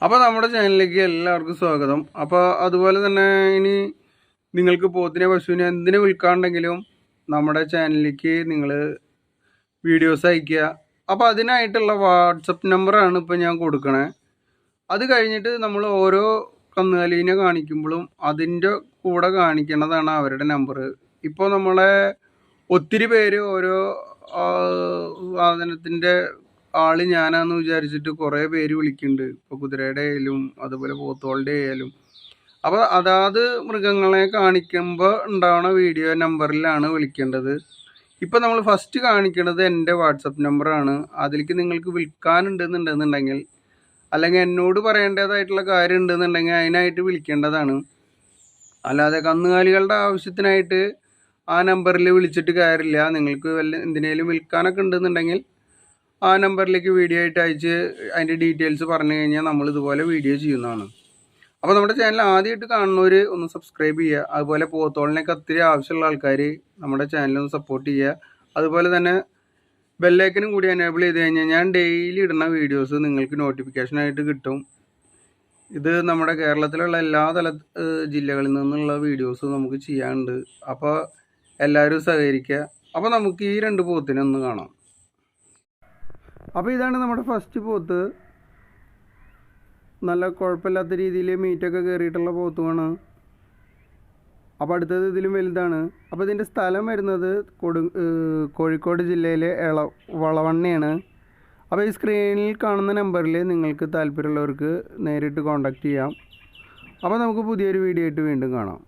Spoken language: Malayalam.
അപ്പോൾ നമ്മുടെ ചാനലിലേക്ക് എല്ലാവർക്കും സ്വാഗതം. അപ്പോൾ അതുപോലെ തന്നെ ഇനി നിങ്ങൾക്ക് പോത്തിനെ പശുവിനെ എന്തിനെ വിൽക്കാണ്ടെങ്കിലും നമ്മുടെ ചാനലിലേക്ക് നിങ്ങൾ വീഡിയോസ് അയക്കുക അപ്പോൾ അതിനായിട്ടുള്ള വാട്സപ്പ് നമ്പറാണ് ഇപ്പോൾ ഞാൻ കൊടുക്കണേ. അത് കഴിഞ്ഞിട്ട് നമ്മൾ ഓരോ കന്നുകാലീനെ കാണിക്കുമ്പോഴും അതിന്റെ കൂടെ കാണിക്കേണ്ടതാണ് അവരുടെ നമ്പർ ഇപ്പോൾ നമ്മളെ ഒത്തിരി പേര് ഓരോ സാധനത്തിന്റെ ആൾ ഞാനാന്ന് വിചാരിച്ചിട്ട് കുറേ പേര് വിളിക്കുന്നുണ്ട് ഇപ്പോൾ കുതിരയുടെ ആയാലും അതുപോലെ പോത്തോളുടെ ആയാലും. അപ്പോൾ അതാത് മൃഗങ്ങളെ കാണിക്കുമ്പോൾ ഉണ്ടാവണ വീഡിയോ നമ്പറിലാണ് വിളിക്കേണ്ടത്. ഇപ്പോൾ നമ്മൾ ഫസ്റ്റ് കാണിക്കുന്നത് എന്റെ വാട്സപ്പ് നമ്പറാണ്. അതിലേക്ക് നിങ്ങൾക്ക് വിൽക്കാനുണ്ടെന്നുണ്ടെന്നുണ്ടെങ്കിൽ അല്ലെങ്കിൽ എന്നോട് പറയേണ്ടതായിട്ടുള്ള കാര്യം ഉണ്ടെന്നുണ്ടെങ്കിൽ അതിനായിട്ട് വിളിക്കേണ്ടതാണ്. അല്ലാതെ കന്നുകാലികളുടെ ആവശ്യത്തിനായിട്ട് ആ നമ്പറിൽ വിളിച്ചിട്ട് കാര്യമില്ല. നിങ്ങൾക്ക് വല്ല എന്തിനേലും വിൽക്കാനൊക്കെ ഉണ്ടെന്നുണ്ടെങ്കിൽ ആ നമ്പറിലേക്ക് വീഡിയോ ആയിട്ട് അയച്ച് അതിന്റെ ഡീറ്റെയിൽസ് പറഞ്ഞു കഴിഞ്ഞാൽ നമ്മൾ ഇതുപോലെ വീഡിയോ ചെയ്യുന്നതാണ്. അപ്പോൾ നമ്മുടെ ചാനൽ ആദ്യമായിട്ട് കാണുന്നവർ ഒന്ന് സബ്സ്ക്രൈബ് ചെയ്യുക. അതുപോലെ പോത്തോളിനൊക്കെ ഒത്തിരി ആവശ്യമുള്ള ആൾക്കാർ നമ്മുടെ ചാനൽ ഒന്ന് സപ്പോർട്ട് ചെയ്യുക. അതുപോലെ തന്നെ ബെല്ലൈക്കനും കൂടി എനേബിൾ ചെയ്ത് കഴിഞ്ഞാൽ ഞാൻ ഡെയിലി ഇടുന്ന വീഡിയോസ് നിങ്ങൾക്ക് നോട്ടിഫിക്കേഷനായിട്ട് കിട്ടും. ഇത് നമ്മുടെ കേരളത്തിലുള്ള എല്ലാ തല ജില്ലകളിൽ നിന്നുള്ള വീഡിയോസ് നമുക്ക് ചെയ്യാനുണ്ട്. അപ്പോൾ എല്ലാവരും സഹകരിക്കുക. അപ്പോൾ നമുക്ക് ഈ രണ്ട് പോത്തിനെ ഒന്ന് കാണാം. അപ്പോൾ ഇതാണ് നമ്മുടെ ഫസ്റ്റ് പോത്ത്. നല്ല കുഴപ്പമില്ലാത്ത രീതിയിൽ മീറ്റൊക്കെ കയറിയിട്ടുള്ള പോത്തുമാണ് അപ്പോൾ അടുത്തത് ഇതിലും വലുതാണ്. അപ്പോൾ ഇതിന്റെ സ്ഥലം വരുന്നത് കൊടു കോഴിക്കോട് ജില്ലയിലെ എള വളവണ്ണയാണ്. അപ്പോൾ ഈ സ്ക്രീനിൽ കാണുന്ന നമ്പറിൽ നിങ്ങൾക്ക് താല്പര്യമുള്ളവർക്ക് നേരിട്ട് കോൺടാക്റ്റ് ചെയ്യാം. അപ്പോൾ നമുക്ക് പുതിയൊരു വീഡിയോ ആയിട്ട് വീണ്ടും കാണാം.